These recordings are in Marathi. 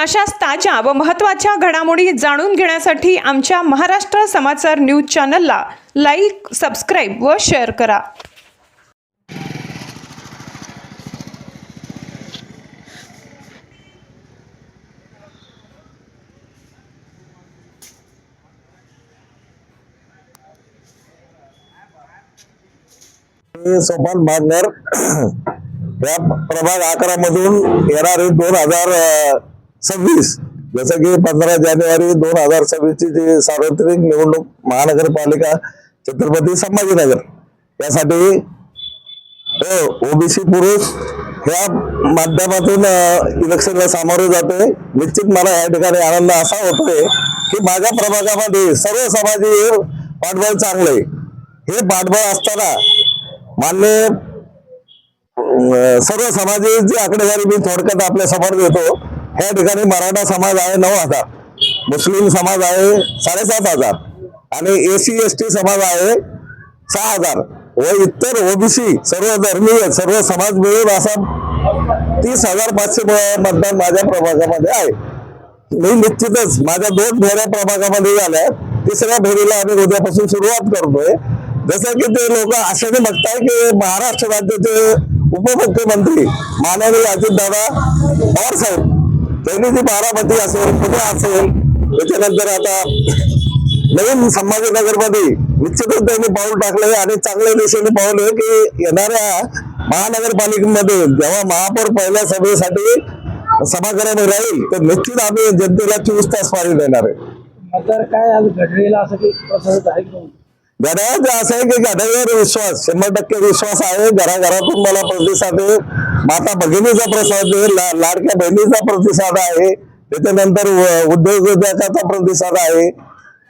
अशाच ताज्या व महत्त्वाच्या घडामोडी जाणून घेण्यासाठी आमच्या महाराष्ट्र समाचार न्यूज चॅनलला लाईक सबस्क्राईब व शेअर करा. सोपान बांधणार या प्रभाग अकरा मधून येणारे दोन हजार सव्वीस. जसं की पंधरा जानेवारी दोन हजार सव्वीस ची जी सार्वत्रिक निवडणूक महानगरपालिका छत्रपती संभाजीनगर. यासाठी ओबीसी पुरुष ह्या माध्यमातून इलेक्शनला सामोरे जाते. निश्चित मला या ठिकाणी आनंद असा होतोय की माझ्या प्रभागामध्ये सर्व समाजी पाठबळ चांगलं आहे हे पाठबळ असताना मान्य सर्व सर्व समाजाची आकडेवारी मी थोडक्यात आपल्यासमोर देतो या ठिकाणी मराठा समाज आहे नऊ हजार. मुस्लिम समाज आहे साडेसात हजार. आणि एसी एस टी समाज आहे सहा हजार. व इतर ओबीसी सर्व धर्मीय सर्व समाज मिळून असा तीस हजार पाचशे मतदान माझ्या प्रभागामध्ये आहे. मी निश्चितच माझ्या दोन फेऱ्या प्रभागामध्ये झाल्या. तिसऱ्या फेरीला आम्ही उद्यापासून सुरुवात करतोय. जसं की ते लोक आशेने बघताय की महाराष्ट्र राज्याचे उपमुख्यमंत्री माननीय अजितदादा पवार साहेब त्यांनी ती बारामती असेल पुणे असेल त्याच्यानंतर आता नवीन संभाजीनगरमध्ये निश्चितच त्यांनी पाऊल टाकलंय आणि चांगल्या दिशेने पाऊल आहे की येणाऱ्या महानगरपालिकेमध्ये जेव्हा महापौर पहिल्या सभेसाठी सभागृहामध्ये राहील तर निश्चित आम्ही जनतेला चोवीस तास पाणी देणार आहे. काय आज घडलेला असं काही प्रसंग आहे घड्याळाचं असं आहे की घड्याळावर विश्वास शंभर टक्के विश्वास आहे. घराघरातून मला प्रतिसाद आहे. माता भगिनीचा प्रसाद आहे. ला- लाडक्या बहिणीचा प्रतिसाद आहे. त्याच्यानंतर उ- उद्योजकाचा प्रतिसाद आहे.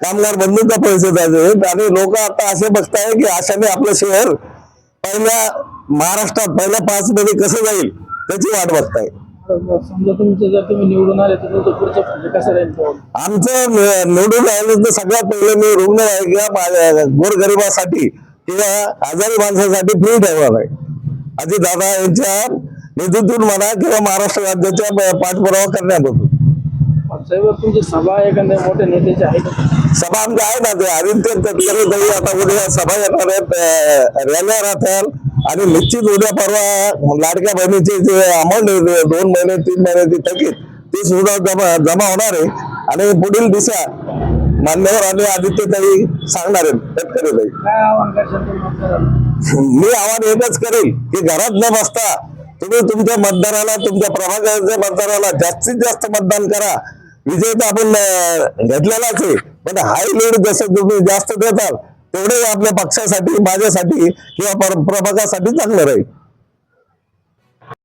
कामगार बंधूंचा प्रतिसाद आहे. आणि लोक आता असे बघताय की अशाने आपलं शहर पहिल्या महाराष्ट्रात पहिल्या पाच मध्ये कसं जाईल त्याची वाट बघताय. समजा तुमचं जर तुम्ही निवडून आले तर तुमचं पुढचं म्हणजे कसं राहील पाऊल आमचं नि- निवडून राहिलं तर सगळ्यात पहिले मी रुग्णवाहिका गोरगरिबासाठी किंवा आजारी माणसासाठी फ्री ठेवणार आहे. अजित दादा यांच्या निधीतून म्हणा किंवा महाराष्ट्र राज्याच्या प- पाठपुरावा करण्यात साहेब तुमची सभा एखाद्या मोठ्या नेत्याची आहे का? सभा आमच्या आहे ना ते आदित्य तटकरे आता उद्या सभा येणार आहेत अं, रॅल्या राहतात आणि निश्चित उद्या परवा लाडक्या बहिणीचे जे अमाऊंट दोन महिने तीन महिन्याची थकीत ती सुद्धा जमा जमा होणार आहे. आणि पुढील दिशा मान्यवर आणि आदित्य ताई सांगणार आहेत? मी आव्हान एकच करेल की घरात न बसता तुम्ही तुमच्या मतदाराला तुमच्या प्रभागाच्या मतदाराला जास्तीत जास्त मतदान करा. विजय तर आपण घेतलेलाच आहे. पण हाय लीड जसं तुम्ही जास्त देताल तेवढे आपल्या पक्षासाठी माझ्यासाठी किंवा प्रभागासाठी चांगलं राहील.